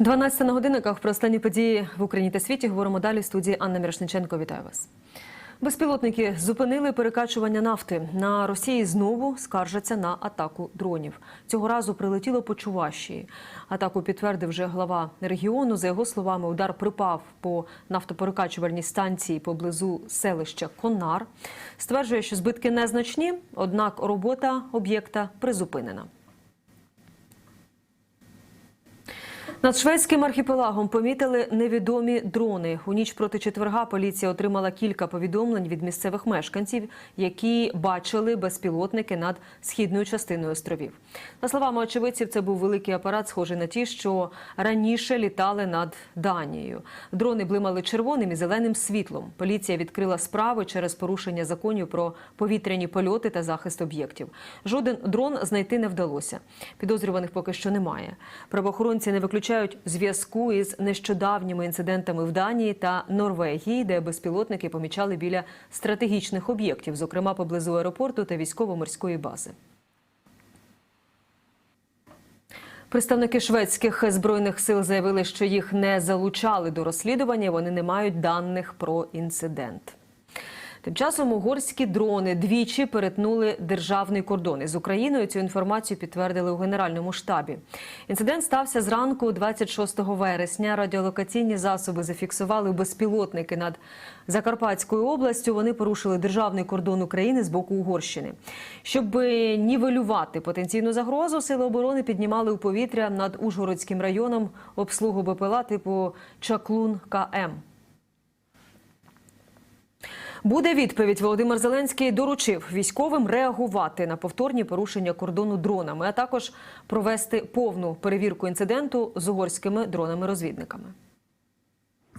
12 на годинниках про останні події в Україні та світі говоримо далі в студії Анна Мірошниченко. Вітаю вас. Безпілотники зупинили перекачування нафти. На Росії знову скаржаться на атаку дронів. Цього разу прилетіло по Чувашії. Атаку підтвердив вже глава регіону. За його словами, удар припав по нафтоперекачувальній станції поблизу селища Конар. Стверджує, що збитки незначні, однак робота об'єкта призупинена. Над шведським архіпелагом помітили невідомі дрони. У ніч проти четверга поліція отримала кілька повідомлень від місцевих мешканців, які бачили безпілотники над східною частиною островів. За словами очевидців, це був великий апарат, схожий на ті, що раніше літали над Данією. Дрони блимали червоним і зеленим світлом. Поліція відкрила справи через порушення законів про повітряні польоти та захист об'єктів. Жоден дрон знайти не вдалося. Підозрюваних поки що немає. Правоохоронці не виключають зв'язку із нещодавніми інцидентами в Данії та Норвегії, де безпілотники помічали біля стратегічних об'єктів, зокрема поблизу аеропорту та військово-морської бази. Представники шведських збройних сил заявили, що їх не залучали до розслідування. Вони не мають даних про інцидент. Тим часом угорські дрони двічі перетнули державний кордон із Україною. Цю інформацію підтвердили у генеральному штабі. Інцидент стався зранку 26 вересня. Радіолокаційні засоби зафіксували безпілотники над Закарпатською областю. Вони порушили державний кордон України з боку Угорщини. Щоб нівелювати потенційну загрозу, сили оборони піднімали у повітря над Ужгородським районом обслугу БПЛА типу Чаклун КМ. Буде відповідь. Володимир Зеленський доручив військовим реагувати на повторні порушення кордону дронами, а також провести повну перевірку інциденту з угорськими дронами-розвідниками.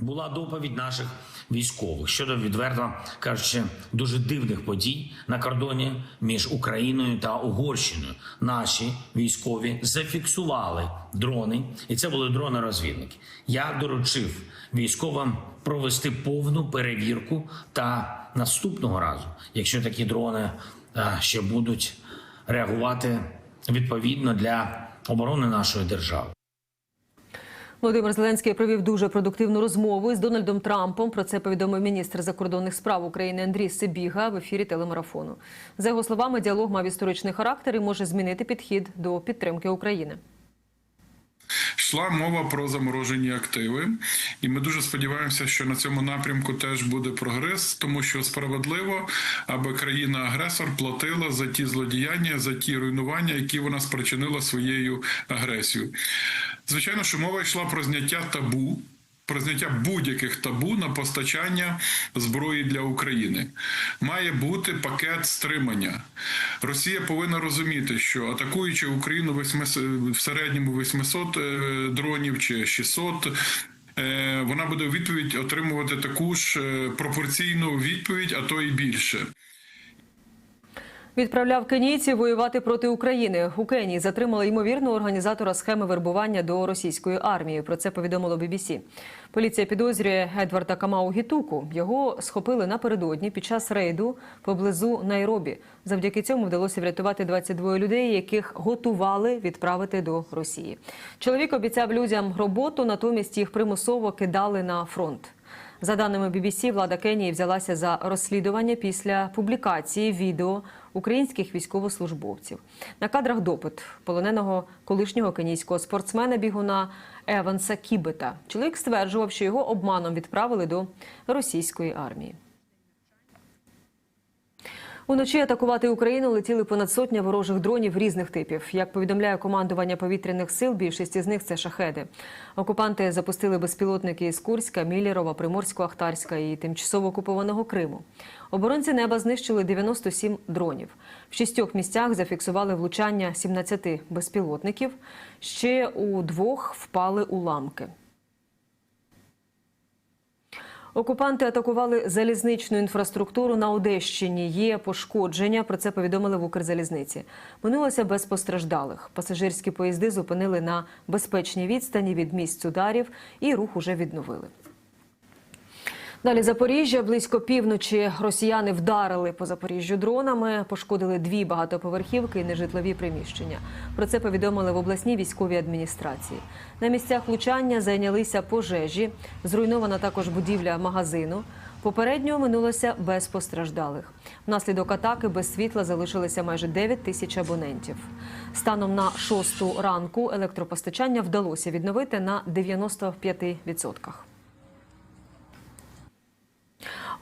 Була доповідь наших військових щодо відверто кажучи дуже дивних подій на кордоні між Україною та Угорщиною. Наші військові зафіксували дрони, і це були дрони-розвідники. Я доручив військовим провести повну перевірку та наступного разу, якщо такі дрони е, ще будуть реагувати відповідно для оборони нашої держави. Володимир Зеленський провів дуже продуктивну розмову із Дональдом Трампом. Про це повідомив міністр закордонних справ України Андрій Сибіга в ефірі телемарафону. За його словами, діалог мав історичний характер і може змінити підхід до підтримки України. Йшла мова про заморожені активи, і ми дуже сподіваємося, що на цьому напрямку теж буде прогрес, тому що справедливо, аби країна-агресор платила за ті злодіяння, за ті руйнування, які вона спричинила своєю агресією. Звичайно, що мова йшла про зняття табу. Про зняття будь-яких табу на постачання зброї для України має бути пакет стримання. Росія повинна розуміти, що атакуючи Україну 800, в середньому 800 е, дронів чи 600, е, вона буде відповідь отримувати таку ж е, пропорційну відповідь, а то і більше. Відправляв кенійців воювати проти України. У Кенії затримали ймовірного організатора схеми вербування до російської армії. Про це повідомило BBC. Поліція підозрює Едварда Камау Гітуку. Його схопили напередодні під час рейду поблизу Найробі. Завдяки цьому вдалося врятувати 22 людей, яких готували відправити до Росії. Чоловік обіцяв людям роботу, натомість їх примусово кидали на фронт. За даними BBC, влада Кенії взялася за розслідування після публікації відео українських військовослужбовців. На кадрах допит полоненого колишнього кенійського спортсмена бігуна Еванса Кібета. Чоловік стверджував, що його обманом відправили до російської армії. Уночі атакувати Україну летіли понад сотня ворожих дронів різних типів. Як повідомляє командування повітряних сил, більшість із них це шахеди. Окупанти запустили безпілотники з Курська, Мілєрова, Приморсько-Ахтарська і тимчасово окупованого Криму. Оборонці неба знищили 97 дронів. В шістьох місцях зафіксували влучання 17 безпілотників. Ще у двох впали уламки. Окупанти атакували залізничну інфраструктуру на Одещині. Є пошкодження. Про це повідомили в Укрзалізниці. Минулося без постраждалих. Пасажирські поїзди зупинили на безпечній відстані від місць ударів, і рух уже відновили. Далі Запоріжжя близько півночі росіяни вдарили по Запоріжжю дронами, пошкодили дві багатоповерхівки і нежитлові приміщення. Про це повідомили в обласній військовій адміністрації. На місцях влучання зайнялися пожежі, зруйнована також будівля магазину. Попередньо минулося без постраждалих. Внаслідок атаки без світла залишилися майже 9 тисяч абонентів. Станом на шосту ранку електропостачання вдалося відновити на 95%.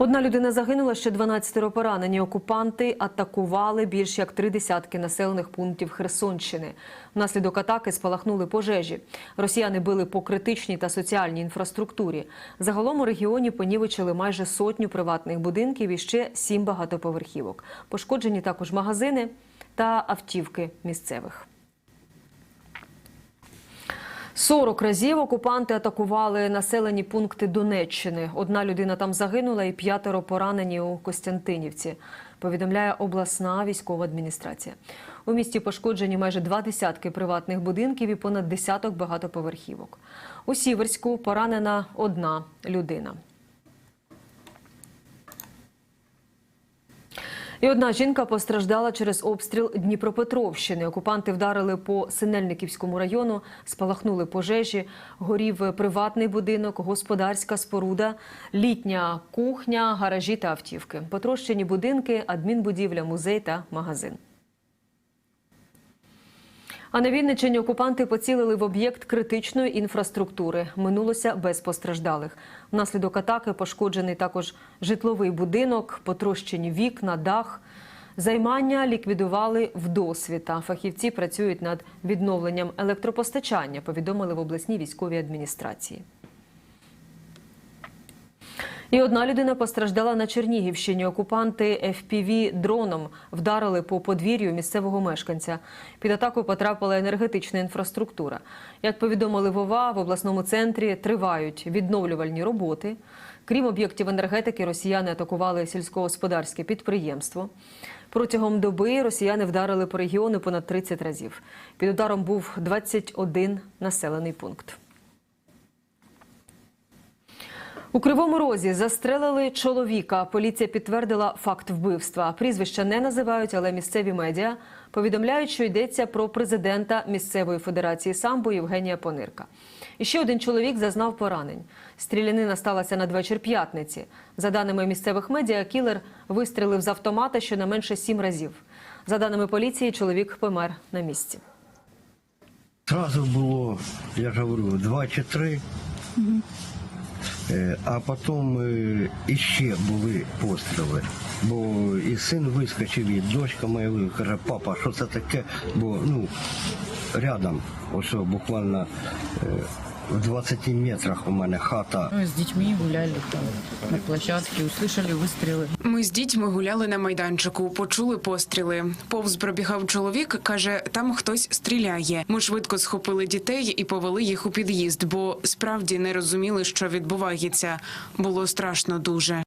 Одна людина загинула, ще 12 поранені. Окупанти атакували більш як три десятки населених пунктів Херсонщини. Внаслідок атаки спалахнули пожежі. Росіяни били по критичній та соціальній інфраструктурі. Загалом у регіоні понівечили майже сотню приватних будинків і ще сім багатоповерхівок. Пошкоджені також магазини та автівки місцевих. 40 разів окупанти атакували населені пункти Донеччини. Одна людина там загинула і п'ятеро поранені у Костянтинівці. Повідомляє обласна військова адміністрація. У місті пошкоджені майже два десятки приватних будинків і понад десяток багатоповерхівок. У Сіверську поранена одна людина. І одна жінка постраждала через обстріл Дніпропетровщини. Окупанти вдарили по Синельниківському району, спалахнули пожежі, горів приватний будинок, господарська споруда, літня кухня, гаражі та автівки. Потрощені будинки, адмінбудівля, музей та магазин. А на Вінниччині окупанти поцілили в об'єкт критичної інфраструктури. Минулося без постраждалих. Внаслідок атаки пошкоджений також житловий будинок, потрощені вікна, дах. Займання ліквідували вдосвіта. Фахівці працюють над відновленням електропостачання, повідомили в обласній військовій адміністрації. І одна людина постраждала на Чернігівщині. Окупанти FPV дроном вдарили по подвір'ю місцевого мешканця. Під атаку потрапила енергетична інфраструктура. Як повідомили Вова, в обласному центрі тривають відновлювальні роботи. Крім об'єктів енергетики, росіяни атакували сільськогосподарське підприємство. Протягом доби росіяни вдарили по регіону понад 30 разів. Під ударом був 21 населений пункт. У Кривому Розі застрелили чоловіка. Поліція підтвердила факт вбивства. Прізвища не називають, але місцеві медіа повідомляють, що йдеться про президента місцевої федерації самбо Євгенія Понирка. І ще один чоловік зазнав поранень. Стрілянина сталася надвечір п'ятниці. За даними місцевих медіа, кілер вистрілив з автомата щонайменше сім разів. За даними поліції, чоловік помер на місці. Зразу було, я ж говорю, два чи три. Е, А потім е, іще були постріли. Бо і син вискочив, і дочка моя каже, папа, що це таке? Бо ну, рядом, ось буквально е, в 20 метрах у мене хата. Мы с детьми гуляли там на площадке, услышали выстрелы. Ми з дітьми гуляли на майданчику, почули постріли. Повз пробігав чоловік, каже, там хтось стріляє. Ми швидко схопили дітей і повели їх у під'їзд, бо справді не розуміли, що відбувається. Було страшно дуже.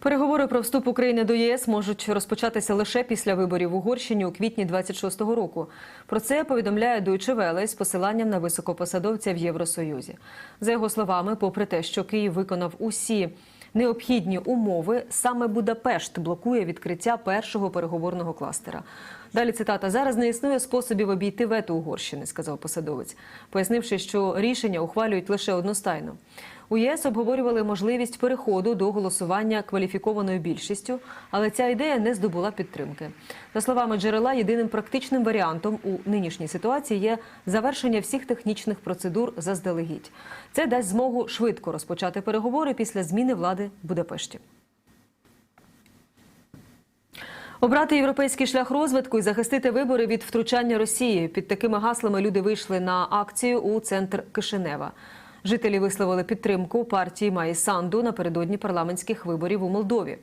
Переговори про вступ України до ЄС можуть розпочатися лише після виборів в Угорщині у квітні 26-го року. Про це повідомляє Deutsche Welle з посиланням на високопосадовця в Євросоюзі. За його словами, попри те, що Київ виконав усі необхідні умови, саме Будапешт блокує відкриття першого переговорного кластера. Далі цитата зараз не існує способів обійти вето Угорщини, сказав посадовець, пояснивши, що рішення ухвалюють лише одностайно. У ЄС обговорювали можливість переходу до голосування кваліфікованою більшістю, але ця ідея не здобула підтримки. За словами джерела, єдиним практичним варіантом у нинішній ситуації є завершення всіх технічних процедур заздалегідь. Це дасть змогу швидко розпочати переговори після зміни влади в Будапешті. Обрати європейський шлях розвитку і захистити вибори від втручання Росії. Під такими гаслами люди вийшли на акцію у центр Кишинева. Жителі висловили підтримку партії Маї Санду напередодні парламентських виборів у Молдові.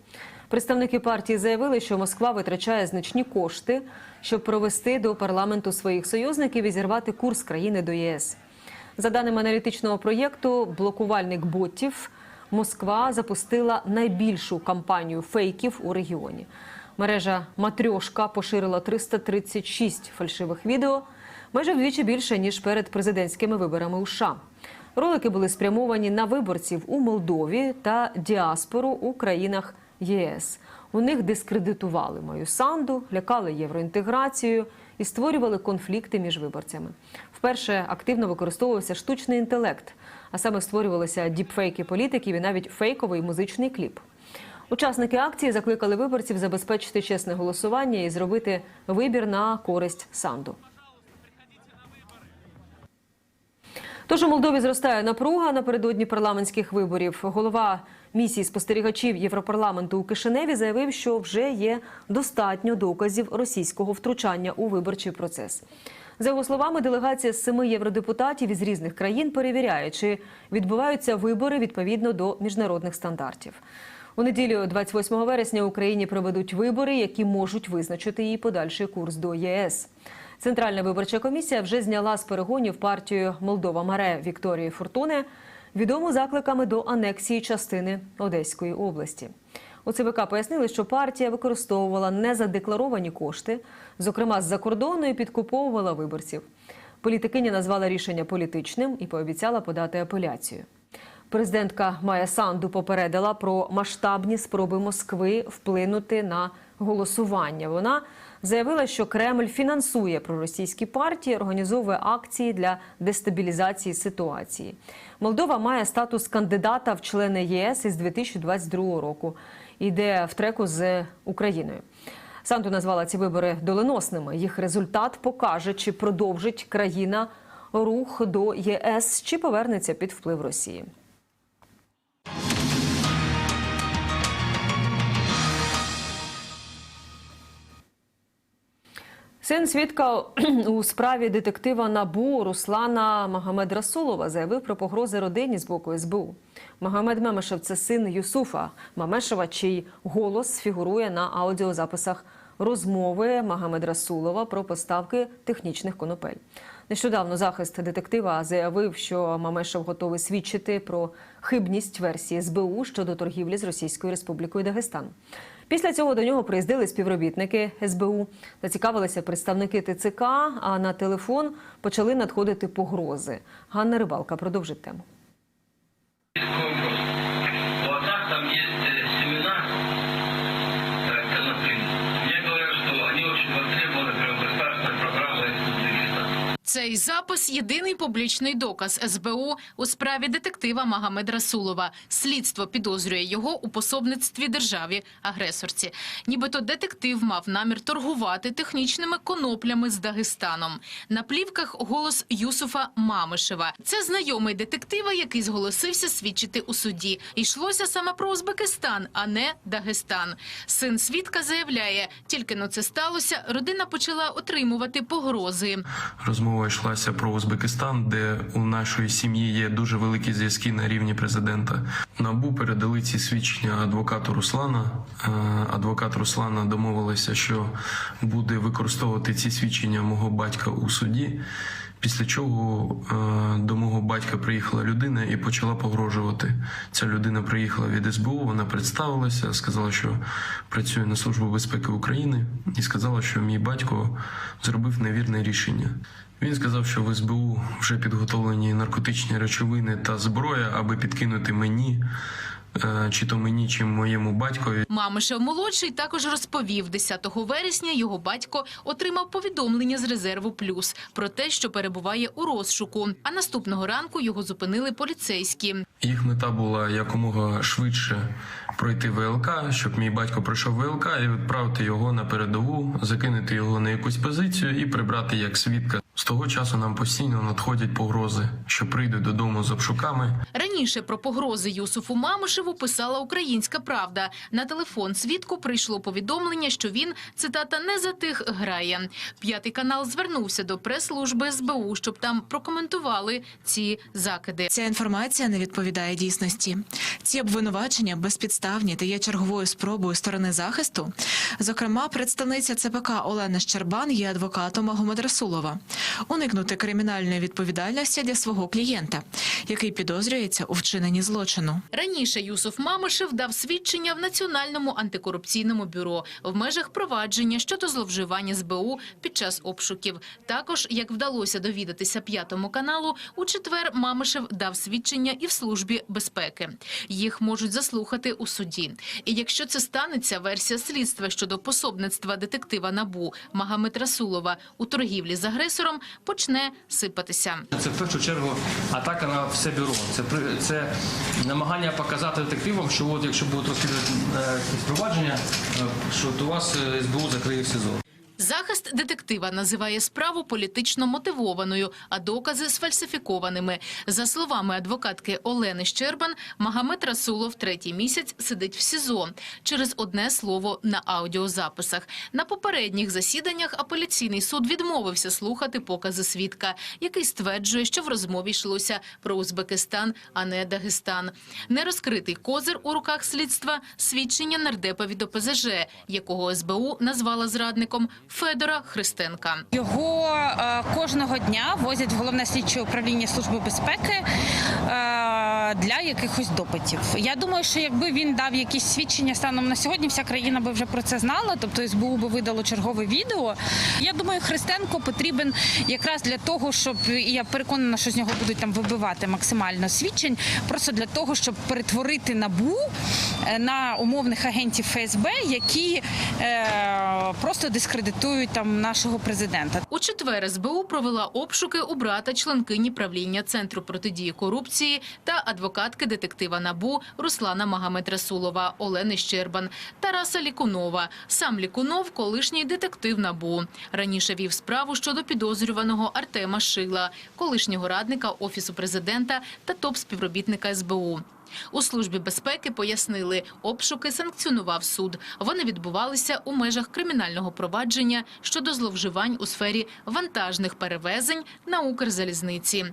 Представники партії заявили, що Москва витрачає значні кошти, щоб провести до парламенту своїх союзників і зірвати курс країни до ЄС. За даними аналітичного проєкту, блокувальник ботів Москва запустила найбільшу кампанію фейків у регіоні. Мережа Матрьошка поширила 336 фальшивих відео, майже вдвічі більше ніж перед президентськими виборами у США. Ролики були спрямовані на виборців у Молдові та діаспору у країнах ЄС. У них дискредитували мою санду, лякали євроінтеграцією і створювали конфлікти між виборцями. Вперше активно використовувався штучний інтелект, а саме створювалися діпфейки політиків і навіть фейковий музичний кліп. Учасники акції закликали виборців забезпечити чесне голосування і зробити вибір на користь санду. Тож у Молдові зростає напруга напередодні парламентських виборів. Голова місії спостерігачів Європарламенту у Кишиневі заявив, що вже є достатньо доказів російського втручання у виборчий процес. За його словами, делегація з семи євродепутатів із різних країн перевіряє, чи відбуваються вибори відповідно до міжнародних стандартів. У неділю, 28 вересня, Україні проведуть вибори, які можуть визначити її подальший курс до ЄС. Центральна виборча комісія вже зняла з перегонів партію Молдова Маре Вікторії Фортуни, відому закликами до анексії частини Одеської області. У ЦВК пояснили, що партія використовувала незадекларовані кошти, зокрема з-за кордону, і підкуповувала виборців. Політикиня назвала рішення політичним і пообіцяла подати апеляцію. Президентка Майя Санду попередила про масштабні спроби Москви вплинути на голосування. Вона заявила, що Кремль фінансує проросійські партії, організовує акції для дестабілізації ситуації. Молдова має статус кандидата в члени ЄС із 2022 року. Йде в треку з Україною. Санду назвала ці вибори доленосними. Їх результат покаже, чи продовжить країна рух до ЄС, чи повернеться під вплив Росії. Син свідка у справі детектива НАБУ Руслана Магомед Расулова заявив про погрози родині з боку СБУ. Магомед Мемешев – це син Юсуфа Мамешева, чий голос фігурує на аудіозаписах розмови Магомед Расулова про поставки технічних конопель. Нещодавно захист детектива заявив, що Мамешев готовий свідчити про хибність версії СБУ щодо торгівлі з Російською Республікою Дагестан. Після цього до нього приїздили співробітники СБУ, зацікавилися представники ТЦК, а на телефон почали надходити погрози. Ганна Рибалка продовжить тему. Цей запис єдиний публічний доказ СБУ у справі детектива Магомед Расулова. Слідство підозрює його у пособництві державі агресорці. Нібито детектив мав намір торгувати технічними коноплями з Дагестаном. На плівках голос Юсуфа Мамишева. Це знайомий детектива, який зголосився свідчити у суді. Йшлося саме про Узбекистан, а не Дагестан. Син свідка заявляє, тільки но це сталося, родина почала отримувати погрози. Розмова йшлася про Узбекистан, де у нашої сім'ї є дуже великі зв'язки на рівні президента. Набу передали ці свідчення адвокату Руслана. Е, Адвокат Руслана домовилася, що буде використовувати ці свідчення мого батька у суді. Після чого е, до мого батька приїхала людина і почала погрожувати. Ця людина приїхала від СБУ, вона представилася, сказала, що працює на службу безпеки України, і сказала, що мій батько зробив невірне рішення. Він сказав, що в СБУ вже підготовлені наркотичні речовини та зброя, аби підкинути мені, чи то мені, чи моєму батькові. Мамишев молодший також розповів, 10 вересня його батько отримав повідомлення з резерву плюс про те, що перебуває у розшуку. А наступного ранку його зупинили поліцейські. Їх мета була якомога швидше пройти ВЛК, щоб мій батько пройшов ВЛК і відправити його на передову, закинути його на якусь позицію і прибрати як свідка. З того часу нам постійно надходять погрози, що прийдуть додому з обшуками. Раніше про погрози Юсуфу Мамишеву писала Українська Правда. На телефон свідку прийшло повідомлення, що він цитата не за тих грає. П'ятий канал звернувся до прес-служби СБУ, щоб там прокоментували ці закиди. Ця інформація не відповідає дійсності. Ці обвинувачення безпідставні та є черговою спробою сторони захисту. Зокрема, представниця ЦПК Олена Щербан є адвокатом Магомед Расулова. Уникнути кримінальної відповідальності для свого клієнта. який підозрюється у вчиненні злочину. Раніше Юсуф Мамишев дав свідчення в Національному антикорупційному бюро в межах провадження щодо зловживання СБУ під час обшуків. Також, як вдалося довідатися п'ятому каналу, у четвер Мамишев дав свідчення і в службі безпеки. Їх можуть заслухати у суді. І якщо це станеться, версія слідства щодо пособництва детектива НАБУ Магомед Расулова у торгівлі з агресором почне сипатися. Це в першу чергу атака на все бюро. Це це намагання показати детективам, що от якщо будуть розслідувати е, якісь провадження, е, що то вас е, СБУ закриє в СІЗО. Захист детектива називає справу політично мотивованою, а докази сфальсифікованими. За словами адвокатки Олени Щербан, Магомед Расулов третій місяць сидить в СІЗО через одне слово на аудіозаписах. На попередніх засіданнях апеляційний суд відмовився слухати покази свідка, який стверджує, що в розмові йшлося про Узбекистан, а не Дагестан. Нерозкритий козир у руках слідства – свідчення нардепа від ОПЗЖ, якого СБУ назвала зрадником Федора Христенка. Його е, кожного дня возять в головне слідче управління служби безпеки е, для якихось допитів. Я думаю, що якби він дав якісь свідчення станом на сьогодні, вся країна би вже про це знала. Тобто СБУ би видало чергове відео. Я думаю, Христенко потрібен якраз для того, щоб і я переконана, що з нього будуть там вибивати максимально свідчень, просто для того, щоб перетворити набу е, на умовних агентів ФСБ, які е, просто дискредитують там нашого президента. У четвер СБУ провела обшуки у брата членкині правління Центру протидії корупції та адвокатки детектива НАБУ Руслана Магомед-Расулова Олени Щербан, Тараса Лікунова. Сам Лікунов – колишній детектив НАБУ. Раніше вів справу щодо підозрюваного Артема Шила, колишнього радника Офісу президента та топ-співробітника СБУ. У службі безпеки пояснили, обшуки санкціонував суд. Вони відбувалися у межах кримінального провадження щодо зловживань у сфері вантажних перевезень на Укрзалізниці.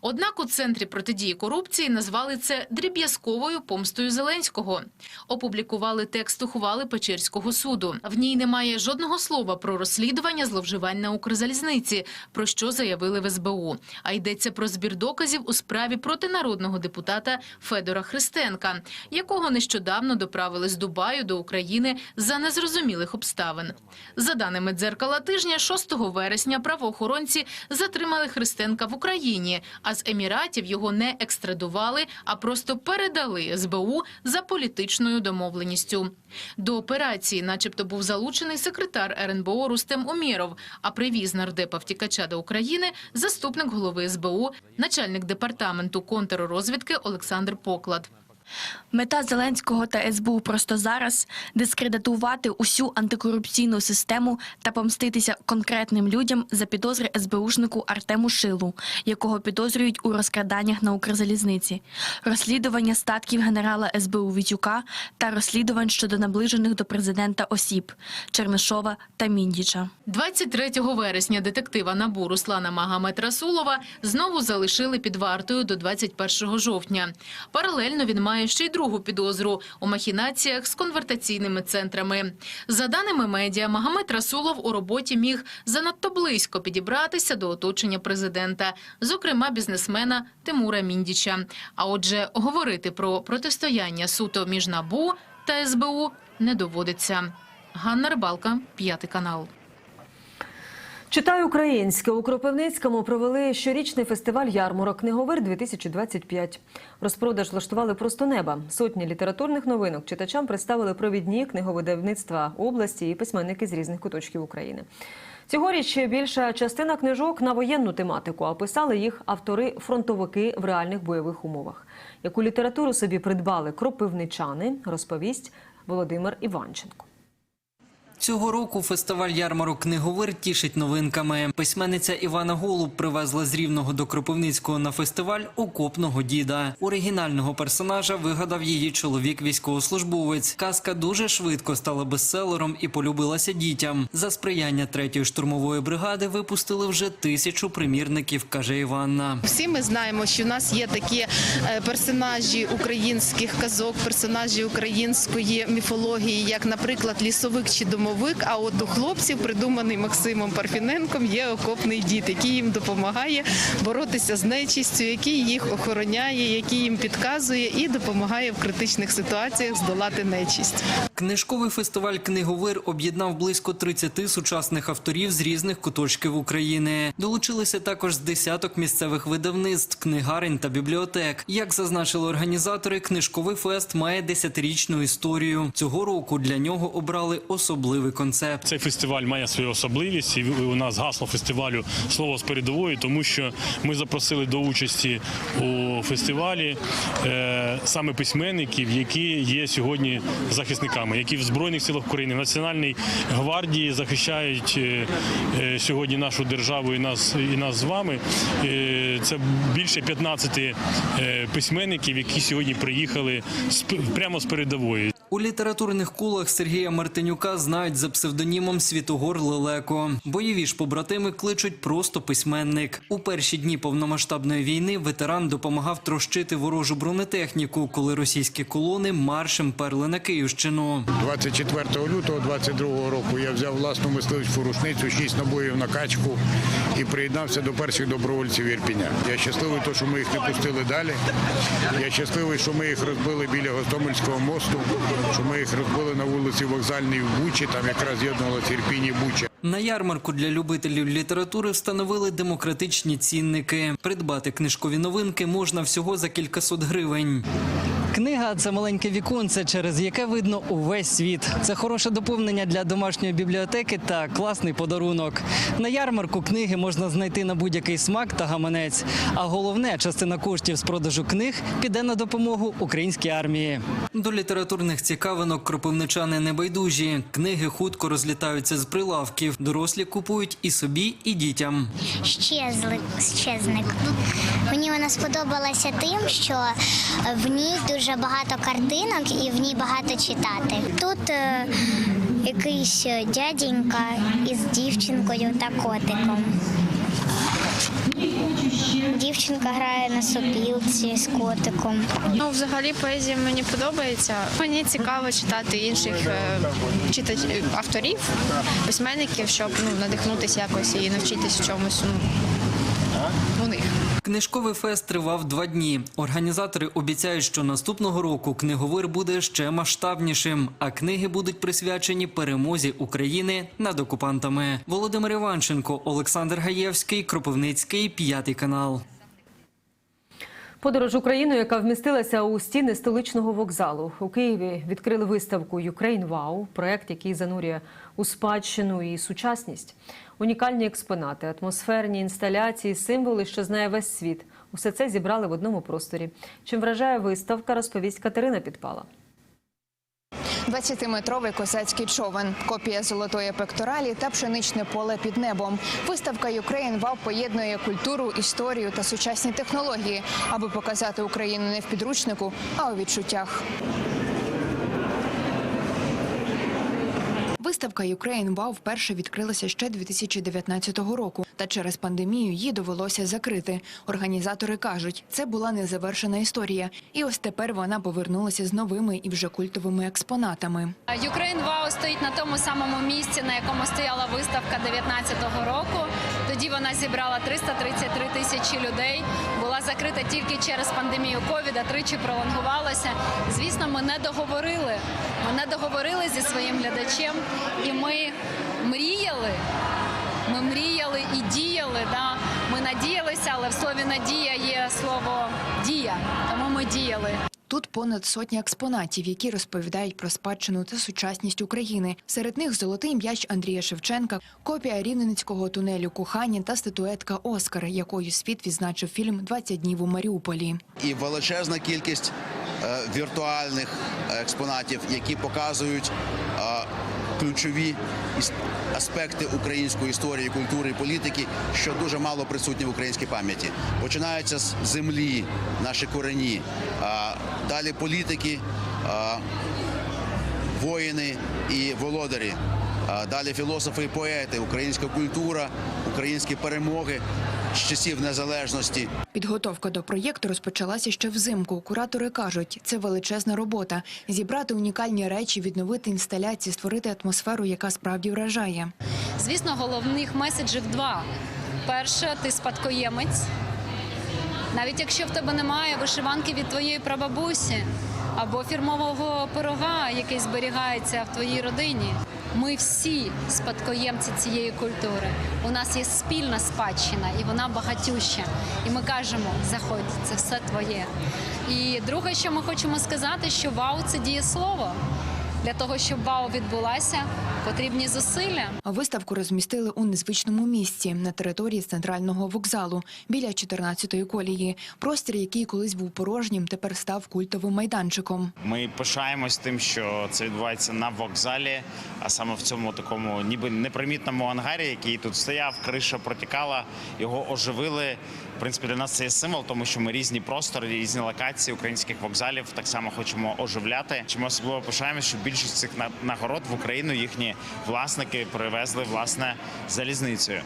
Однак у центрі протидії корупції назвали це дріб'язковою помстою Зеленського. Опублікували текст ухвали Печерського суду. В ній немає жодного слова про розслідування зловживань на Укрзалізниці, про що заявили в СБУ. А йдеться про збір доказів у справі проти народного депутата Федора Христенка, якого нещодавно доправили з Дубаю до України за незрозумілих обставин. За даними дзеркала тижня, 6 вересня правоохоронці затримали Христенка в Україні, а з Еміратів його не екстрадували, а просто передали СБУ за політичною домовленістю. До операції, начебто, був залучений секретар РНБО Рустем Уміров. а привіз нардепа втікача до України заступник голови СБУ, начальник департаменту контррозвідки Олександр Поклад. Мета Зеленського та СБУ просто зараз дискредитувати усю антикорупційну систему та помститися конкретним людям за підозри СБУшнику Артему Шилу, якого підозрюють у розкраданнях на Укрзалізниці, розслідування статків генерала СБУ Вітюка та розслідувань щодо наближених до президента осіб Чернишова та Міндіча. 23 вересня детектива НАБУ Руслана Магомед Расулова знову залишили під вартою до 21 жовтня. Паралельно він має ще й другу підозру у махінаціях з конвертаційними центрами. За даними медіа, Магомед Расулов у роботі міг занадто близько підібратися до оточення президента, зокрема бізнесмена Тимура Міндіча. А отже, говорити про протистояння суто між НАБУ та СБУ не доводиться. Ганна Рибалка, п'ятий канал. Читай українське у Кропивницькому провели щорічний фестиваль ярмарок Книговир 2025 Розпродаж влаштували просто неба. Сотні літературних новинок читачам представили провідні книговидавництва області і письменники з різних куточків України. Цьогоріч більша частина книжок на воєнну тематику, а писали їх автори-фронтовики в реальних бойових умовах. Яку літературу собі придбали кропивничани, розповість Володимир Іванченко. Цього року фестиваль ярмарок книговир тішить новинками. Письменниця Івана Голуб привезла з Рівного до Кропивницького на фестиваль окопного діда. Оригінального персонажа вигадав її чоловік військовослужбовець. Казка дуже швидко стала бестселером і полюбилася дітям. За сприяння третьої штурмової бригади випустили вже тисячу примірників, каже Іванна. Всі ми знаємо, що в нас є такі е, персонажі українських казок, персонажі української міфології, як, наприклад, лісовик чи домовик. Сніговик. А от у хлопців, придуманий Максимом Парфіненком, є окопний дід, який їм допомагає боротися з нечистю, який їх охороняє, який їм підказує і допомагає в критичних ситуаціях здолати нечисть. Книжковий фестиваль Книговир об'єднав близько 30 сучасних авторів з різних куточків України. Долучилися також з десяток місцевих видавництв, книгарень та бібліотек. Як зазначили організатори, книжковий фест має десятирічну історію. Цього року для нього обрали особливий концепт. Цей фестиваль має свою особливість, і у нас гасло фестивалю слово з передової, тому що ми запросили до участі у фестивалі е, саме письменників, які є сьогодні захисниками, які в збройних силах України, в Національній гвардії захищають е, е, сьогодні нашу державу і нас і нас з вами. Е, Це більше 15 е, письменників, які сьогодні приїхали з- прямо з передової. У літературних колах Сергія Мартинюка знають за псевдонімом Світогор Лелеко. Бойові ж побратими кличуть просто письменник. У перші дні повномасштабної війни ветеран допомагав трощити ворожу бронетехніку, коли російські колони маршем перли на Київщину. 24 лютого 22 року я взяв власну мисливську рушницю, 6 набоїв на качку і приєднався до перших добровольців Ірпіня. Я щасливий, що ми їх не пустили далі. Я щасливий, що ми їх розбили біля Гостомельського мосту, що ми їх розбили на вулиці Вокзальній в Бучі, там якраз з'єднувало Ірпінь і Буча. На ярмарку для любителів літератури встановили демократичні цінники. Придбати книжкові новинки можна всього за кількасот гривень. Книга це маленьке віконце, через яке видно увесь світ. Це хороше доповнення для домашньої бібліотеки та класний подарунок. На ярмарку книги можна знайти на будь-який смак та гаманець. А головне, частина коштів з продажу книг піде на допомогу українській армії. До літературних цікавинок кропивничани небайдужі. Книги хутко розлітаються з прилавків. Дорослі купують і собі, і дітям. Щезлик, щезник. Мені вона сподобалася тим, що в ній дуже багато картинок і в ній багато читати. Тут е, якийсь дяденька із дівчинкою та котиком. Дівчинка грає на сопілці з котиком. Ну, взагалі, поезія мені подобається. Мені цікаво читати інших е, читач... авторів, письменників, щоб ну, надихнутися якось і навчитись чомусь ну. Книжковий фест тривав два дні. Організатори обіцяють, що наступного року книговир буде ще масштабнішим, а книги будуть присвячені перемозі України над окупантами. Володимир Іванченко, Олександр Гаєвський, Кропивницький, п'ятий канал. Подорож Україною, яка вмістилася у стіни столичного вокзалу. У Києві відкрили виставку Ukraine Wow, проект, який занурює у спадщину і сучасність. Унікальні експонати, атмосферні інсталяції, символи, що знає весь світ. Усе це зібрали в одному просторі. Чим вражає виставка, розповість Катерина Підпала. 20-метровий козацький човен, копія золотої пекторалі та пшеничне поле під небом. Виставка Ukraine Wow поєднує культуру, історію та сучасні технології, аби показати Україну не в підручнику, а у відчуттях. Виставка Ukraine Wow вперше відкрилася ще 2019 року, та через пандемію її довелося закрити. Організатори кажуть, це була незавершена історія, і ось тепер вона повернулася з новими і вже культовими експонатами. Ukraine Wow стоїть на тому самому місці, на якому стояла виставка 19-го року. Тоді вона зібрала 333 тисячі людей. Була закрита тільки через пандемію ковіда, тричі пролонгувалася. Звісно, ми не договорили. Ми не договорили зі своїм глядачем, і ми мріяли. Ми мріяли і діяли. Да? Ми надіялися, але в слові надія є слово дія. Тому ми діяли. Тут понад сотня експонатів, які розповідають про спадщину та сучасність України. Серед них золотий м'яч Андрія Шевченка, копія рівненського тунелю Кохані та статуетка Оскар, якою світ відзначив фільм «20 днів у Маріуполі. і величезна кількість е, віртуальних експонатів, які показують е, ключові аспекти української історії, культури і політики, що дуже мало присутні в українській пам'яті. Починаються з землі, наші корені, далі політики, воїни і володарі. далі філософи і поети, українська культура, українські перемоги з часів незалежності. Підготовка до проєкту розпочалася ще взимку. Куратори кажуть, це величезна робота зібрати унікальні речі, відновити інсталяції, створити атмосферу, яка справді вражає. Звісно, головних меседжів два: перше, ти спадкоємець. Навіть якщо в тебе немає вишиванки від твоєї прабабусі або фірмового пирога, який зберігається в твоїй родині. Ми всі спадкоємці цієї культури. У нас є спільна спадщина, і вона багатюща. І ми кажемо: заходь, це все твоє. І друге, що ми хочемо сказати, що вау це дієслово. Для того, щоб вау відбулася, потрібні зусилля. Виставку розмістили у незвичному місці на території центрального вокзалу біля 14-ї колії. Простір, який колись був порожнім, тепер став культовим майданчиком. Ми пишаємось тим, що це відбувається на вокзалі, а саме в цьому такому ніби непримітному ангарі, який тут стояв, криша протікала, його оживили. В принципі, для нас це є символ, тому що ми різні простори, різні локації українських вокзалів так само хочемо оживляти. Чому особливо пишаємось, що більшість цих нагород в Україну їхні власники привезли власне залізницею.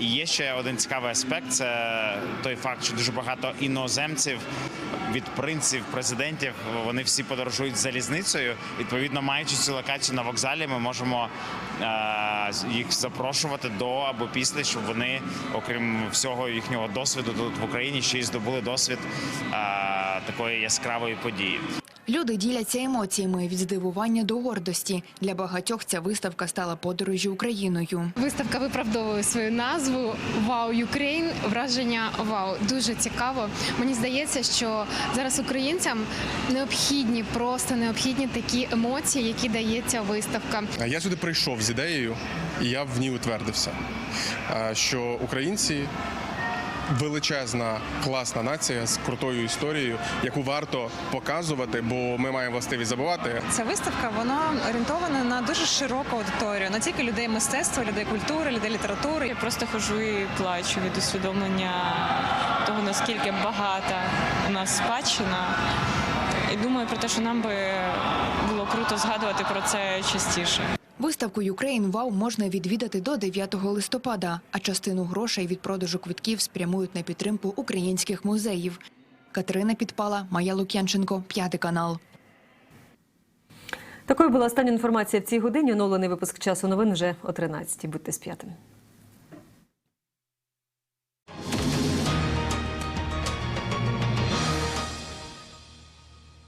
І є ще один цікавий аспект: це той факт, що дуже багато іноземців від принців, президентів, вони всі подорожують залізницею. Відповідно, маючи цю локацію на вокзалі, ми можемо їх запрошувати до або після, щоб вони, окрім всього їхнього досвіду тут в Україні, ще й здобули досвід такої яскравої події. Люди діляться емоціями від здивування до гордості. Для багатьох ця виставка стала подорожю Україною. Виставка виправдовує свою назву Вау Юкрейн. Враження вау дуже цікаво. Мені здається, що зараз українцям необхідні, просто необхідні такі емоції, які дає ця виставка. Я сюди прийшов з ідеєю, і я в ній утвердився, що українці. Величезна класна нація з крутою історією, яку варто показувати, бо ми маємо властивість забувати. Ця виставка вона орієнтована на дуже широку аудиторію, не тільки людей мистецтва, людей культури, людей літератури. Я просто хожу і плачу від усвідомлення того, наскільки багата у нас спадщина. І думаю про те, що нам би було круто згадувати про це частіше. Виставку Юкрейн Вау можна відвідати до 9 листопада, а частину грошей від продажу квитків спрямують на підтримку українських музеїв. Катерина Підпала, Майя Лук'янченко, п'ятий канал. Такою була остання інформація в цій годині. Оновлений випуск часу новин вже о 13 Будьте з п'ятим.